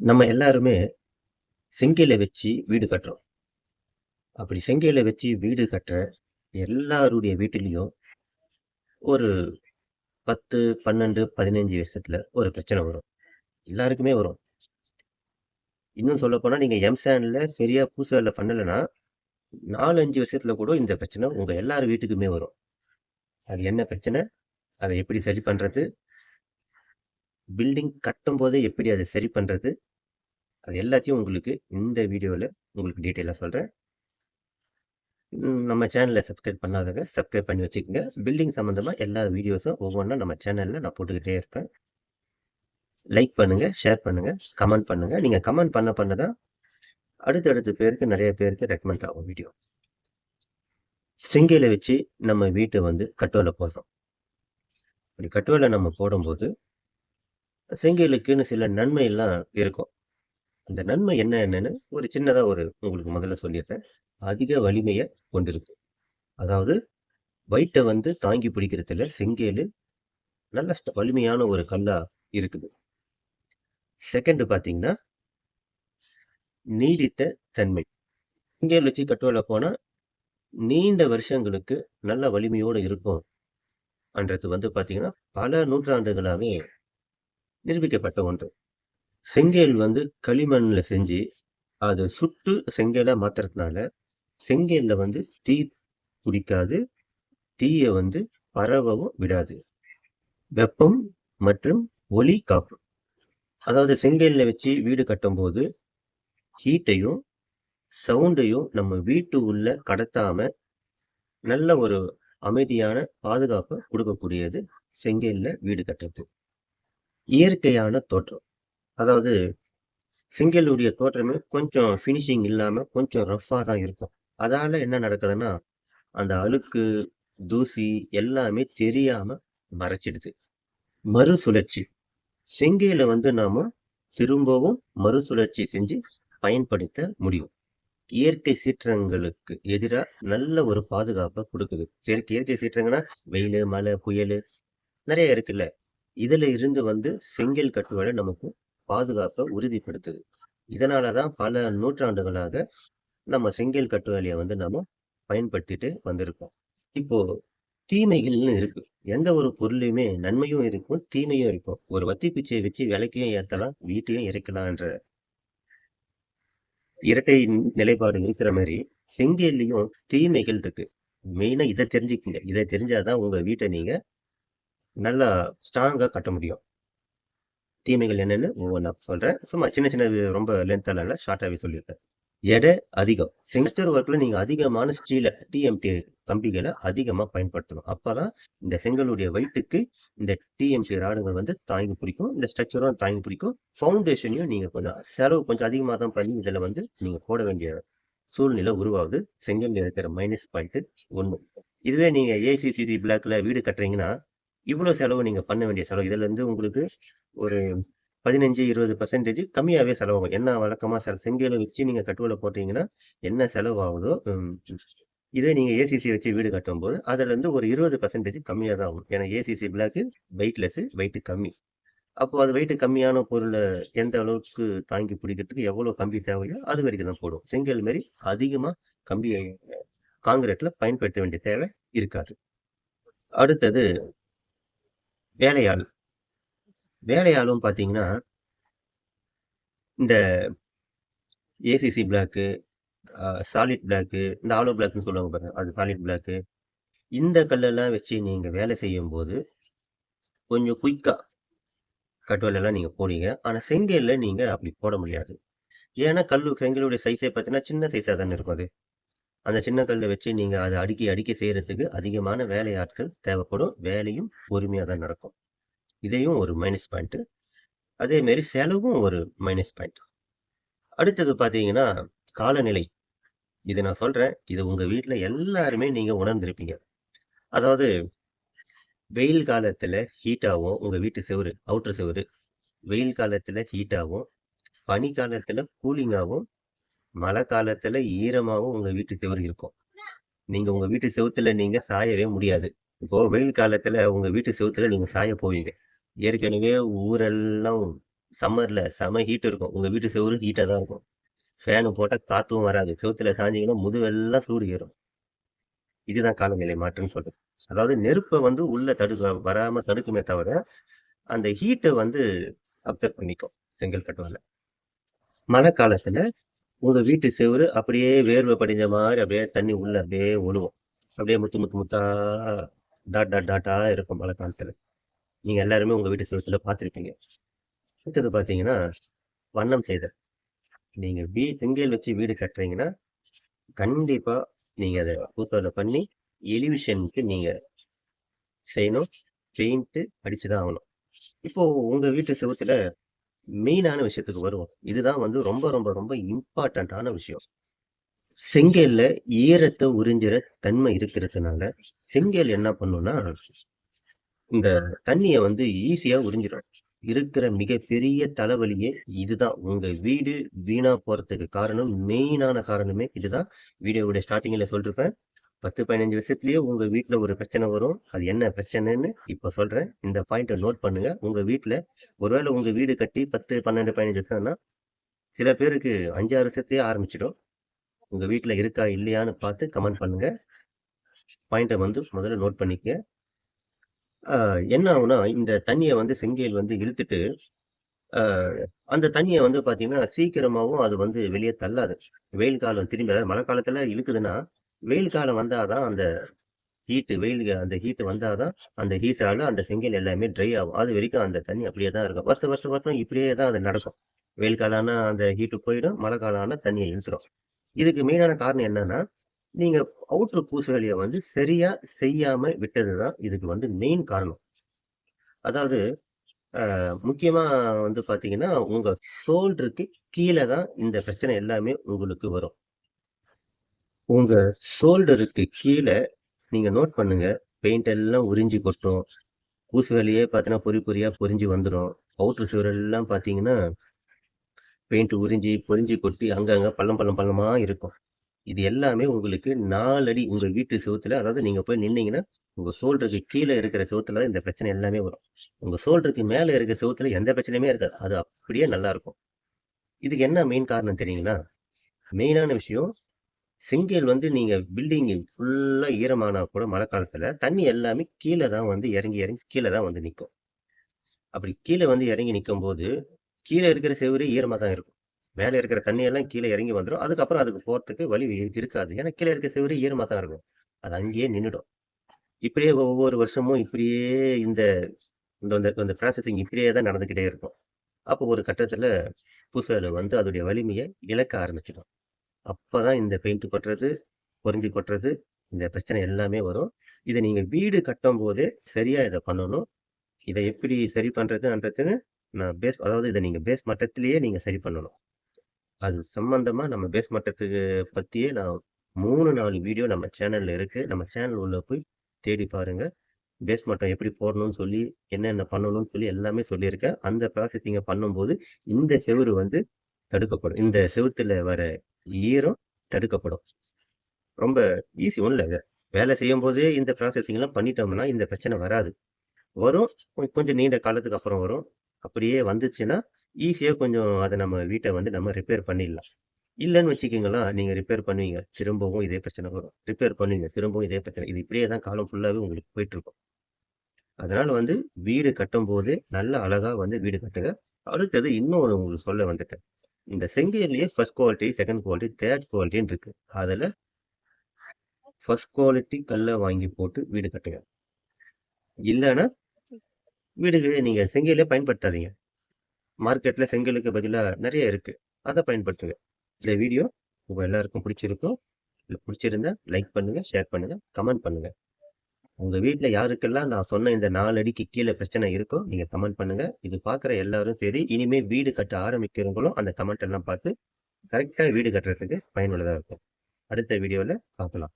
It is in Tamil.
நம்ம எல்லாருமே செங்கலை வச்சு வீடு கட்டுறோம். அப்படி செங்கலை வச்சு வீடு கட்டுற எல்லாருடைய வீட்டிலையும் ஒரு 10, 12, 15 வருஷத்துல ஒரு பிரச்சனை வரும். எல்லாருக்குமே வரும். இன்னும் சொல்லப்போனா நீங்கள் எம்சான்ல சரியாக பூசுவேல பண்ணலன்னா, 4, 5 வருஷத்துல கூட இந்த பிரச்சனை உங்கள் எல்லார் வீட்டுக்குமே வரும். அது என்ன பிரச்சனை? அதை எப்படி சரி பண்ணுறது பில்டிங் கட்டும்போதே எப்படி அதை சரி பண்ணுறது அது எல்லாத்தையும் உங்களுக்கு இந்த வீடியோவில் உங்களுக்கு டீட்டெயிலாக சொல்கிறேன் நம்ம சேனலில் சப்ஸ்கிரைப் பண்ணாதவங்க சப்ஸ்கிரைப் பண்ணி வச்சுக்கோங்க பில்டிங் சம்மந்தமாக எல்லா வீடியோஸும் ஒவ்வொன்றும் நம்ம சேனலில் நான் போட்டுக்கிட்டே இருப்பேன். லைக் பண்ணுங்கள் ஷேர் பண்ணுங்கள் கமெண்ட் பண்ணுங்கள் நீங்கள் கமெண்ட் பண்ண பண்ண தான் அடுத்தடுத்த பேருக்கு நிறைய பேருக்கு ரெக்கமெண்ட் ஆகும் வீடியோ. செங்கையில் வச்சு நம்ம வீட்டை வந்து கட்டுவலை போடுறோம். அப்படி கட்டுவலை நம்ம போடும்போது, செங்கலுக்குன்னு சில நன்மையெல்லாம் இருக்கும். அந்த நன்மை என்ன என்னன்னு ஒரு சின்னதாக ஒரு உங்களுக்கு முதல்ல சொல்லியிருக்கேன் அதிக வலிமையை கொண்டிருக்கு. அதாவது வயிற்றை வந்து தாங்கி பிடிக்கிறதுல செங்கேலு நல்ல வலிமையான ஒரு கல்லா இருக்குது. செகண்டு பார்த்தீங்கன்னா நீடித்த தன்மை. செங்கல் வச்சு கட்டுவில் போனால் நீண்ட வருஷங்களுக்கு நல்ல வலிமையோடு இருக்கும். அன்றது வந்து பார்த்தீங்கன்னா, பல நூற்றாண்டுகளாகவே நிரூபிக்கப்பட்ட ஒன்று. செங்கல் வந்து களிமண்ணில் செஞ்சு, அதை சுட்டு செங்கலாக மாற்றுறதுனால செங்கலில் வந்து தீ பிடிக்காது. தீயை வந்து பரவவும் விடாது. வெப்பம் மற்றும் ஒளி காக்கும். அதாவது செங்கலில் வச்சு வீடு கட்டும்போது, ஹீட்டையும், சவுண்டையும் நம்ம வீட்டு உள்ள கடத்தாம, நல்ல ஒரு அமைதியான பாதுகாப்பை கொடுக்கக்கூடியது செங்கல்ல வீடு கட்டுறது. இயற்கையான தோற்றம். அதாவது செங்கலுடைய தோற்றமே கொஞ்சம் ஃபினிஷிங் இல்லாமல் கொஞ்சம் ரஃப்பாக தான் இருக்கும். அதால் என்ன நடக்குதுன்னா, அந்த அழுக்கு, தூசி எல்லாமே தெரியாமல் மறைச்சிடுது. மறுசுழற்சி. செங்கையில் வந்து நாம் திரும்பவும் மறுசுழற்சி செஞ்சு பயன்படுத்த முடியும். இயற்கை சீற்றங்களுக்கு எதிராக நல்ல ஒரு பாதுகாப்பை கொடுக்குது செயற்கை இயற்கை சீற்றங்கன்னா, வெயில் மழை, புயல் நிறைய இருக்குல்ல. இதில் இருந்து வந்து செங்கல் கட்டுவேல நமக்கு பாதுகாப்பை உறுதிப்படுத்துது. இதனால தான் பல நூற்றாண்டுகளாக நம்ம செங்கல் கட்டுவேலையை வந்து நம்ம பயன்படுத்திட்டு வந்திருக்கோம். இப்போ தீமைகள்னு இருக்கு. எந்த ஒரு பொருளையுமே நன்மையும் இருக்கும், தீமையும் இருக்கும். ஒரு வத்தி பிச்சையை வச்சு விலைக்கையும் ஏற்றலாம் வீட்டையும் இறக்கலான்ற இரட்டை நிலைப்பாடு இருக்கிற மாதிரி செங்கல்லையும் தீமைகள் இருக்கு. மெயினாக இதை தெரிஞ்சுக்கங்க. இதை தெரிஞ்சாதான் உங்கள் வீட்டை நீங்கள் நல்லா ஸ்ட்ராங்காக கட்ட முடியும். தீமைகள் என்னென்னு ஒவ்வொன்றா சொல்கிறேன் சும்மா சின்ன சின்ன ரொம்ப லென்த்தால இல்ல. ஷார்ட்டாவே சொல்லிர்றேன். எடை அதிகம். செங்கல் ஒர்க்கில் நீங்கள் அதிகமான ஸ்டீலை டிஎம்டி கம்பிகளை அதிகமாக பயன்படுத்தணும். அப்பதான் இந்த செங்கலுடைய வெயிட்டுக்கு இந்த டிஎம்டி ராடுகள் வந்து தாங்கி பிடிக்கும். இந்த ஸ்ட்ரக்சரும் தாங்கி பிடிக்கும். ஃபவுண்டேஷனையும் நீங்கள் கொஞ்சம் செலவு கொஞ்சம் அதிகமாக தான் பண்ணி இதில் வந்து நீங்கள் போட வேண்டிய சூழ்நிலை உருவாகுது. செங்கல்ல இருக்கிற மைனஸ் பாயிண்ட் ஒன்று இதுவே நீங்கள் ஏசிசிசி பிளாக்ல வீடு கட்டுறீங்கன்னா, இவ்வளோ செலவு நீங்கள் பண்ண வேண்டிய செலவு. இதுலேருந்து உங்களுக்கு ஒரு பதினஞ்சு இருபது பர்சன்டேஜ் கம்மியாகவே செலவாகும். என்ன வழக்கமாக செல செங்கலை வச்சு நீங்கள் கட்டுவில் போட்டீங்கன்னா, என்ன செலவாகுதோ இதே நீங்கள் ஏசிசி வச்சு வீடு கட்டும்போது, அதுலேருந்து ஒரு இருபது பர்சன்டேஜ் கம்மியாக தான் ஆகும். ஏன்னா ஏசிசி பிளாக்கு வெயிட்லெஸ்ஸு வெயிட் கம்மி. அப்போ அது வெயிட்டு கம்மியான பொருளை எந்த அளவுக்கு தாங்கி பிடிக்கிறதுக்கு எவ்வளோ கம்பி தேவையோ, அது வரைக்கும் தான் போடும். செங்கல் மாரி அதிகமாக கம்பி காங்கிரீட்டில் பயன்படுத்த வேண்டிய தேவை இருக்காது. அடுத்தது வேலையாள். வேலையாளும் பார்த்தீங்கன்னா இந்த ஏசிசி பிளாக்கு, சாலிட் பிளாக்கு, இந்த ஆலோ பிளாக்னு சொல்லுவாங்க பாருங்க. அது சாலிட் பிளாக்கு. இந்த கல்லெல்லாம் வச்சு நீங்கள் வேலை செய்யும்போது, கொஞ்சம் குயிக்காக கட்டுவலெல்லாம் நீங்கள் போடுவீங்க. ஆனால் செங்கல்ல நீங்கள் அப்படி போட முடியாது. ஏன்னா கல் செங்கலுடைய சைஸே பார்த்தீங்கன்னா, சின்ன சைஸாக தானே இருக்கும் அது. அந்த சின்ன கல்லை வச்சு நீங்கள் அதை அடுக்கி அடுக்கி செய்கிறதுக்கு அதிகமான வேலையாட்கள் தேவைப்படும். வேலையும் பொறுமையாக தான் நடக்கும். இதையும் ஒரு மைனஸ் பாயிண்ட்டு அதேமாரி செலவும் ஒரு மைனஸ் பாயிண்ட். அடுத்தது பார்த்தீங்கன்னா, காலநிலை. இது நான் சொல்கிறேன் இது உங்கள் வீட்டில் எல்லாருமே நீங்கள் உணர்ந்திருப்பீங்க. அதாவது வெயில் காலத்தில் ஹீட்டாகவும் உங்கள் வீட்டு செவரு அவுட்ரு செவரு வெயில் காலத்தில் ஹீட்டாகவும் பனி காலத்தில் கூலிங்காகவும் மழை காலத்துல ஈரமாகவும் உங்க வீட்டு செவரு இருக்கும். நீங்க உங்க வீட்டு செவுத்துல நீங்க சாயவே முடியாது. இப்போ வெயில் காலத்துல உங்க வீட்டு செவுத்துல நீங்க சாய போவீங்க. ஏற்கனவே ஊரெல்லாம் சம்மர்ல செம ஹீட் இருக்கும். உங்க வீட்டு செவரு ஹீட்டா தான் இருக்கும். ஃபேனு போட்டால் காத்தும் வராது. செவுத்துல சாஞ்சிங்கன்னா முதுவெல்லாம் சூடு ஏறும். இதுதான் காலநிலை மாற்றம்னு சொல்றது. அதாவது நெருப்பை வந்து உள்ள தடுக்க வராம தடுக்குமே தவிர, அந்த ஹீட்டை வந்து அப்சர்வ் பண்ணிக்கும் செங்கல் கட்டுவால. மழை காலத்துல உங்க வீட்டு செவுரு அப்படியே வேர்வை படிஞ்ச மாதிரி அப்படியே தண்ணி உள்ள அப்படியே ஒழுகும். அப்படியே முத்து முத்து முத்தா டாட் டாட் டாட்டா இருக்கும் மழை காலத்துல. நீங்க எல்லாருமே உங்க வீட்டு செவத்துல பார்த்திருப்பீங்க. அடுத்தது பார்த்தீங்கன்னா, வண்ணம் செய்தல். நீங்க வீ செங்கல் வச்சு வீடு கட்டுறீங்கன்னா, கண்டிப்பா நீங்க அதை பூசோல பண்ணி எலிவிஷனுக்கு நீங்க செய்யணும். பெயிண்ட் அடிச்சுதான் ஆகணும். இப்போ உங்க வீட்டு செவத்துல மெயினான விஷயத்துக்கு வருவோம். இதுதான் வந்து ரொம்ப ரொம்ப ரொம்ப இம்பார்ட்டன்ட்டான விஷயம். செங்கல்ல ஈரத்த உறிஞ்சுற தன்மை இருக்கிறதுனால, செங்கல் என்ன பண்ணும்னா, இந்த தண்ணிய வந்து ஈஸியா உறிஞ்சிரும். இருக்கிற மிகப்பெரிய தலைவலியே இதுதான். உங்க வீடு வீணா போறதுக்கு காரணம் மெயினான காரணமே இதுதான். வீடியோவோட ஸ்டார்ட்டிங்ல சொல்லிருப்பேன். 10, 15 வருஷத்துலயே உங்க வீட்டுல ஒரு பிரச்சனை வரும். அது என்ன பிரச்சனைன்னு இப்ப சொல்றேன். இந்த பாயிண்ட்டை நோட் பண்ணுங்க. உங்க வீட்டுல ஒருவேளை உங்க வீடு கட்டி 10, 12, 15 வருஷம்னா, சில பேருக்கு அஞ்சாறு வருஷத்தையே ஆரம்பிச்சிடும் உங்க வீட்டுல இருக்கா? இல்லையான்னு பார்த்து கமெண்ட் பண்ணுங்க. பாயிண்ட்டை வந்து முதல்ல நோட் பண்ணிக்க என்ன ஆகுனா இந்த தண்ணியை வந்து செங்கையில் வந்து இழுத்துட்டு, அந்த தண்ணியை வந்து பார்த்தீங்கன்னா, சீக்கிரமாகவும் அது வந்து வெளியே தள்ளாது. வெயில் காலம் திரும்பி அதாவது மழை காலத்தில் இழுக்குதுன்னா, வெயில் காலம் வந்தாதான் அந்த ஹீட்டு வெயில் அந்த ஹீட்டு வந்தாதான் அந்த ஹீட்டால அந்த செங்கல் எல்லாமே ட்ரை ஆகும். அது வரைக்கும் அந்த தண்ணி அப்படியே தான் இருக்கும். வருஷம் வருஷம் வருஷம் இப்படியே தான் அது நடக்கும். வெயில் காலம்னா அந்த ஹீட்டு போயிடும். மழை காலம் ஆனா தண்ணிய இழுத்துரும். இதுக்கு மெயினான காரணம் என்னன்னா, நீங்க அவுட்ரு பூசு வேலையை வந்து சரியா செய்யாம விட்டது தான் இதுக்கு வந்து மெயின் காரணம். அதாவது முக்கியமாக முக்கியமா வந்து பார்த்தீங்கன்னா, உங்க ஷோல்டருக்கு கீழே தான் இந்த பிரச்சனை எல்லாமே உங்களுக்கு வரும். உங்க ஷோல்டருக்கு கீழே நீங்க நோட் பண்ணுங்க. பெயிண்ட் எல்லாம் உறிஞ்சி கொட்டும். பூசு வேலையே பார்த்தீங்கன்னா, பொறி பொறியா பொறிஞ்சு வந்துடும் அவுட்ரு சுவரெல்லாம் பார்த்தீங்கன்னா, பெயிண்ட் உறிஞ்சி, பொரிஞ்சு கொட்டி அங்கங்க பள்ளம் பள்ளம் பள்ளமா இருக்கும். இது எல்லாமே உங்களுக்கு 4 அடி வீட்டு சுவத்தில் அதாவது நீங்கள் போய் நின்னீங்கன்னா, உங்கள் ஷோல்டருக்கு கீழே இருக்கிற சுவத்தில் தான் இந்த பிரச்சனை எல்லாமே வரும். உங்கள் ஷோல்டருக்கு மேலே இருக்கிற செவுத்துல எந்த பிரச்சனையுமே இருக்காது. அது அப்படியே நல்லாயிருக்கும் இதுக்கு என்ன மெயின் காரணம் தெரியுங்களா? மெயினான விஷயம், செங்கல் வந்து நீங்கள் பில்டிங் ஃபுல்லாக ஈரமானா கூட மழை காலத்தில் தண்ணி எல்லாமே கீழே தான் வந்து இறங்கி இறங்கி கீழே தான் வந்து நிற்கும் அப்படி கீழே வந்து இறங்கி நிற்கும் போது கீழே இருக்கிற செவுரு ஈரமாக தான் இருக்கும். மேலே இருக்கிற தண்ணியெல்லாம் கீழே இறங்கி வந்துடும் அதுக்கப்புறம் அதுக்கு போகிறதுக்கு வழி இருக்காது. ஏன்னா கீழே இருக்கிற செவுரு ஈரமாக தான் இருக்கும். அது அங்கேயே நின்றுடும் இப்படியே ஒவ்வொரு வருஷமும் இப்படியே இந்த இந்த இந்த ப்ராசஸிங் இப்படியே தான் நடந்துக்கிட்டே இருக்கும். அப்போ ஒரு கட்டத்தில் பூசு வந்து அதோடைய வலிமையை இழக்க ஆரம்பிச்சிடும். அப்போ தான் இந்த பெயிண்ட் கொட்டுறது, பொருங்கி கொட்டுறது, இந்த பிரச்சனை எல்லாமே வரும். இதை நீங்கள் வீடு கட்டும்போதே சரியாக இதை பண்ணணும். இதை எப்படி சரி பண்ணுறதுன்றதுன்னு நான் பேஸ் அதாவது இதை நீங்கள் பேஸ் மட்டத்திலேயே நீங்கள் சரி பண்ணணும். அது சம்மந்தமாக நம்ம பேஸ் மட்டத்துக்கு பற்றியே நான் 3, 4 வீடியோ நம்ம சேனலில் இருக்குது நம்ம சேனல் உள்ள போய் தேடி பாருங்கள் பேஸ் மட்டம் எப்படி போடணும்னு சொல்லி, என்னென்ன பண்ணணும்னு சொல்லி எல்லாமே சொல்லியிருக்கேன். அந்த ப்ராசஸிங்க பண்ணும்போது, இந்த செவுரு வந்து தடுக்கப்படும். இந்த செவுத்தில் வர ஈரம் தடுக்கப்படும். ரொம்ப ஈஸி ஒன்றும் இல்லை வேலை செய்யும் போதே இந்த ப்ராசஸிங்லாம் பண்ணிட்டோம்னா, இந்த பிரச்சனை வராது. வரும். கொஞ்சம் நீண்ட காலத்துக்கு அப்புறம் வரும். அப்படியே வந்துச்சுன்னா, ஈஸியாக கொஞ்சம் அதை நம்ம வீட்டை வந்து நம்ம ரிப்பேர் பண்ணிடலாம். இல்லைன்னு வச்சுக்கிங்களா நீங்கள் ரிப்பேர் பண்ணுவீங்க. திரும்பவும் இதே பிரச்சனை வரும். ரிப்பேர் பண்ணுவீங்க. திரும்பவும் இதே பிரச்சனை. இது இப்படியே தான் காலம் ஃபுல்லாகவே உங்களுக்கு போயிட்டுருக்கும். அதனால் வந்து வீடு கட்டும்போது நல்ல அழகாக வந்து வீடு கட்டுங்க. அடுத்தது இன்னும் உங்களுக்கு சொல்ல வந்துட்டேன். இந்த செங்கல்லையே first quality, second quality, third குவாலிட்டின்னு இருக்கு. அதில் ஃபர்ஸ்ட் குவாலிட்டி கல்ல வாங்கி போட்டு வீடு கட்டுங்க. இல்லைன்னா வீடுக்கு நீங்கள் செங்கலே பயன்படுத்தாதீங்க. மார்க்கெட்டில் செங்கலுக்கு பதிலாக நிறைய இருக்குது அதை பயன்படுத்துங்க. இந்த வீடியோ உங்கள் எல்லாருக்கும் பிடிச்சிருக்கும். பிடிச்சிருந்தா லைக் பண்ணுங்கள் ஷேர் பண்ணுங்கள் கமெண்ட் பண்ணுங்கள் உங்கள் வீட்டில் யாருக்கெல்லாம் நான் சொன்ன இந்த நாலு அடிக்கு கீழே பிரச்சனை இருக்கோ, நீங்கள் கமெண்ட் பண்ணுங்க. இது பார்க்குற எல்லாரும் சரி, இனிமேல் வீடு கட்ட ஆரம்பிக்கிறவங்களும் அந்த கமெண்ட் எல்லாம் பார்த்து, கரெக்டாக வீடு கட்டுறதுக்கு பயனுள்ளதாக இருக்கும். அடுத்த வீடியோவில் பார்க்கலாம்.